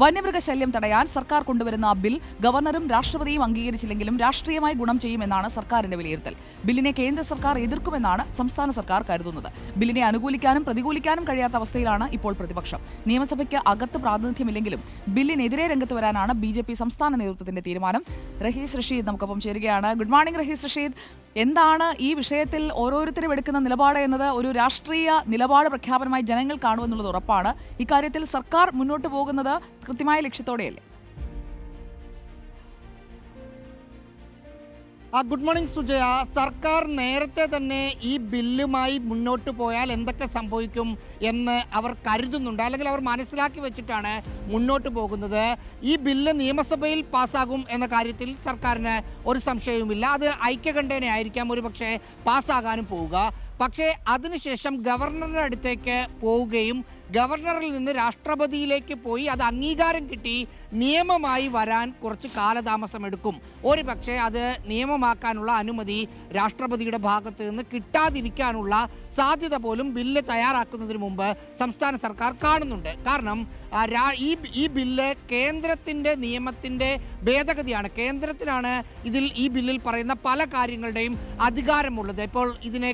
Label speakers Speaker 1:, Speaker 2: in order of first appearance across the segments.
Speaker 1: വന്യമൃഗശല്യം തടയാൻ സർക്കാർ കൊണ്ടുവരുന്ന ബിൽ ഗവർണറും രാഷ്ട്രപതിയും അംഗീകരിച്ചില്ലെങ്കിലും രാഷ്ട്രീയമായി ഗുണം ചെയ്യുമെന്നാണ് സർക്കാരിന്റെ വിലയിരുത്തൽ. ബില്ലിനെ കേന്ദ്ര സർക്കാർ എതിർക്കുമെന്നാണ് സംസ്ഥാന സർക്കാർ കരുതുന്നത്. ബില്ലിനെ അനുകൂലിക്കാനും പ്രതികൂലിക്കാനും കഴിയാത്ത അവസ്ഥയിലാണ് ഇപ്പോൾ പ്രതിപക്ഷം. നിയമസഭയ്ക്ക് അകത്ത് പ്രാതിനിധ്യമില്ലെങ്കിലും ബില്ലിനെതിരെ രംഗത്ത് വരാനാണ് ബി സംസ്ഥാന നേതൃത്വത്തിന്റെ തീരുമാനം. റഹീസ് റഷീദ് നമുക്കൊപ്പം ചേരുകയാണ്. Good morning Rahees Rasheed. എന്താണ് ഈ വിഷയത്തിൽ ഓരോരുത്തരും എടുക്കുന്ന നിലപാട് എന്നത് ഒരു രാഷ്ട്രീയ നിലപാട് പ്രഖ്യാപനമായി ജനങ്ങൾ കാണുമെന്നുള്ളത് ഉറപ്പാണ്. ഇക്കാര്യത്തിൽ സർക്കാർ മുന്നോട്ട് പോകുന്നത് കൃത്യമായ ലക്ഷ്യത്തോടെയല്ലേ?
Speaker 2: ആ ഗുഡ് മോർണിംഗ് സുജയ. സർക്കാർ നേരത്തെ തന്നെ ഈ ബില്ലുമായി മുന്നോട്ട് പോയാൽ എന്തൊക്കെ സംഭവിക്കും എന്ന് അവർ കരുതുന്നുണ്ട്. അല്ലെങ്കിൽ അവർ മനസ്സിലാക്കി വെച്ചിട്ടാണ് മുന്നോട്ട് പോകുന്നത്. ഈ ബില്ല് നിയമസഭയിൽ പാസ്സാകും എന്ന കാര്യത്തിൽ സർക്കാരിന് ഒരു സംശയവുമില്ല. അത് ഐക്യകണ്ഠേന ആയിരിക്കാം ഒരു പക്ഷേ പാസ്സാകാനും പോവുക. പക്ഷേ അതിനുശേഷം ഗവർണറുടെ അടുത്തേക്ക് പോവുകയും ഗവർണറിൽ നിന്ന് രാഷ്ട്രപതിയിലേക്ക് പോയി അത് അംഗീകാരം കിട്ടി നിയമമായി വരാൻ കുറച്ച് കാലതാമസം എടുക്കും. ഒരു പക്ഷേ അത് നിയമമാക്കാനുള്ള അനുമതി രാഷ്ട്രപതിയുടെ ഭാഗത്ത് നിന്ന് കിട്ടാതിരിക്കാനുള്ള സാധ്യത പോലും ബില്ല് തയ്യാറാക്കുന്നതിന് മുമ്പ് സംസ്ഥാന സർക്കാർ കാണുന്നുണ്ട്. കാരണം ഈ ഈ ബില്ല് കേന്ദ്രത്തിന്റെ നിയമത്തിന്റെ ഭേദഗതിയാണ്. കേന്ദ്രത്തിനാണ് ഇതിൽ ഈ ബില്ലിൽ പറയുന്ന പല കാര്യങ്ങളുടെയും അധികാരമുള്ളത്. ഇപ്പോൾ ഇതിനെ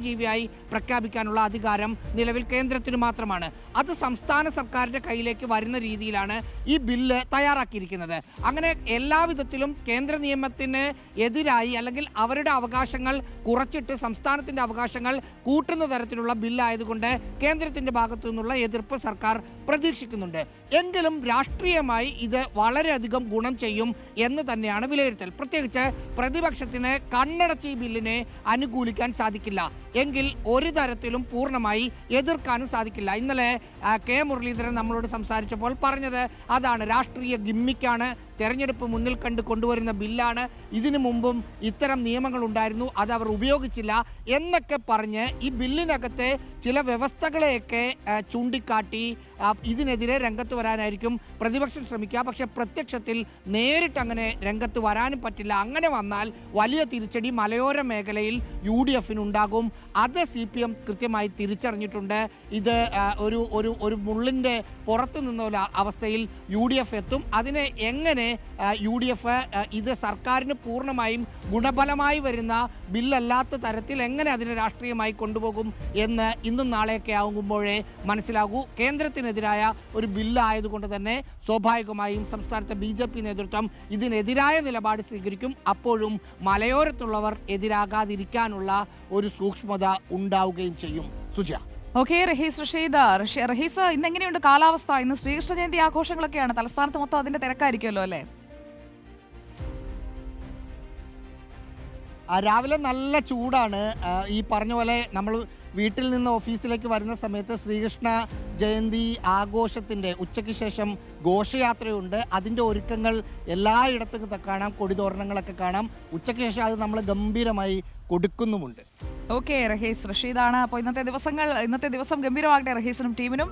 Speaker 2: ക്ഷുദ്രജീവിയായി പ്രഖ്യാപിക്കാനുള്ള അധികാരം നിലവിൽ കേന്ദ്രത്തിന് മാത്രമാണ്. അത് സംസ്ഥാന സർക്കാരിന്റെ കയ്യിലേക്ക് വരുന്ന രീതിയിലാണ് ഈ ബില്ല് തയ്യാറാക്കിയിരിക്കുന്നത്. അങ്ങനെ എല്ലാവിധത്തിലും കേന്ദ്ര നിയമത്തിന് എതിരായി അല്ലെങ്കിൽ അവരുടെ അവകാശങ്ങൾ കുറച്ചിട്ട് സംസ്ഥാനത്തിന്റെ അവകാശങ്ങൾ കൂട്ടുന്ന തരത്തിലുള്ള ബില്ലായതുകൊണ്ട് കേന്ദ്രത്തിന്റെ ഭാഗത്തു നിന്നുള്ള എതിർപ്പ് സർക്കാർ പ്രതീക്ഷിക്കുന്നുണ്ട്. എങ്കിലും രാഷ്ട്രീയമായി ഇത് വളരെയധികം ഗുണം ചെയ്യും എന്ന് തന്നെയാണ് വിലയിരുത്തൽ. പ്രത്യേകിച്ച് പ്രതിപക്ഷത്തിന് കണ്ണടച്ച് ഈ ബില്ലിനെ അനുകൂലിക്കാൻ സാധിക്കില്ല. എങ്കിൽ ഒരു തരത്തിലും പൂർണമായി എതിർക്കാനും സാധിക്കില്ല. ഇന്നലെ കെ മുരളീധരൻ നമ്മളോട് സംസാരിച്ചപ്പോൾ പറഞ്ഞത് അതാണ്. രാഷ്ട്രീയ ഗിമ്മിക്കാണ്. തെരഞ്ഞെടുപ്പ് മുന്നിൽ കണ്ട് കൊണ്ടുവരുന്ന ബില്ലാണ്. ഇതിനു മുമ്പും ഇത്തരം നിയമങ്ങൾ ഉണ്ടായിരുന്നു. അത് അവർ ഉപയോഗിച്ചില്ല എന്നൊക്കെ പറഞ്ഞ് ഈ ബില്ലിനകത്തെ ചില വ്യവസ്ഥകളെയൊക്കെ ചൂണ്ടിക്കാട്ടി ഇതിനെതിരെ രംഗത്ത് വരാനായിരിക്കും പ്രതിപക്ഷം ശ്രമിക്കുക. പക്ഷെ പ്രത്യക്ഷത്തിൽ നേരിട്ട് അങ്ങനെ രംഗത്ത് വരാനും പറ്റില്ല. അങ്ങനെ വന്നാൽ വലിയ തിരിച്ചടി മലയോര മേഖലയിൽ യു ഡി എഫിനുണ്ടാകും. അത് സി പി എം കൃത്യമായി തിരിച്ചറിഞ്ഞിട്ടുണ്ട്. ഇത് ഒരു ഒരു ഒരു മുള്ളിന്റെ പുറത്ത് നിന്ന ഒരു അവസ്ഥയിൽ യു ഡി എഫ് എത്തും. അതിനെ എങ്ങനെ യു ഡി എഫ് ഇത് സർക്കാരിന് പൂർണമായും ഗുണഫലമായി വരുന്ന ബില്ലല്ലാത്ത തരത്തിൽ എങ്ങനെ അതിനെ രാഷ്ട്രീയമായി കൊണ്ടുപോകും എന്ന് ഇന്നും നാളെയൊക്കെ ആകുമ്പോഴേ മനസ്സിലാകൂ. കേന്ദ്രത്തിനെതിരായ ഒരു ബില്ലായതുകൊണ്ട് തന്നെ സ്വാഭാവികമായും സംസ്ഥാനത്തെ ബി ജെ പി നേതൃത്വം ഇതിനെതിരായ നിലപാട് സ്വീകരിക്കും. അപ്പോഴും മലയോരത്തുള്ളവർ എതിരാകാതിരിക്കാനുള്ള ഒരു സൂക്ഷ്മത ഉണ്ടാവുകയും ചെയ്യും. സുജ
Speaker 1: ഓക്കെ റഹീസ് റഷീദ് റഷീ- റഹീസ് ഇന്ന് എങ്ങനെയുണ്ട് കാലാവസ്ഥ? ഇന്ന് ശ്രീകൃഷ്ണ ജയന്തി ആഘോഷങ്ങളൊക്കെയാണ്. തലസ്ഥാനത്ത് മൊത്തം അതിന്റെ തിരക്കായിരിക്കുമല്ലോ അല്ലേ?
Speaker 2: രാവിലെ നല്ല ചൂടാണ്. ഈ പറഞ്ഞ പോലെ നമ്മൾ വീട്ടിൽ നിന്ന് ഓഫീസിലേക്ക് വരുന്ന സമയത്ത് ശ്രീകൃഷ്ണ ജയന്തി ആഘോഷത്തിന്റെ ഉച്ചയ്ക്ക് ശേഷം ഘോഷയാത്രയുണ്ട്. അതിന്റെ ഒരുക്കങ്ങൾ എല്ലായിടത്തും കാണാം. കൊടിതോരണങ്ങളൊക്കെ കാണാം. ഉച്ചയ്ക്ക് ശേഷം അത് നമ്മൾ ഗംഭീരമായി കൊടുക്കുന്നുമുണ്ട്.
Speaker 1: ഓക്കെ റഹീസ് റഷീദാണ്. അപ്പോൾ ഇന്നത്തെ ദിവസങ്ങൾ ഇന്നത്തെ ദിവസം ഗംഭീരമാകട്ടെ റഹീസിനും ടീമിനും.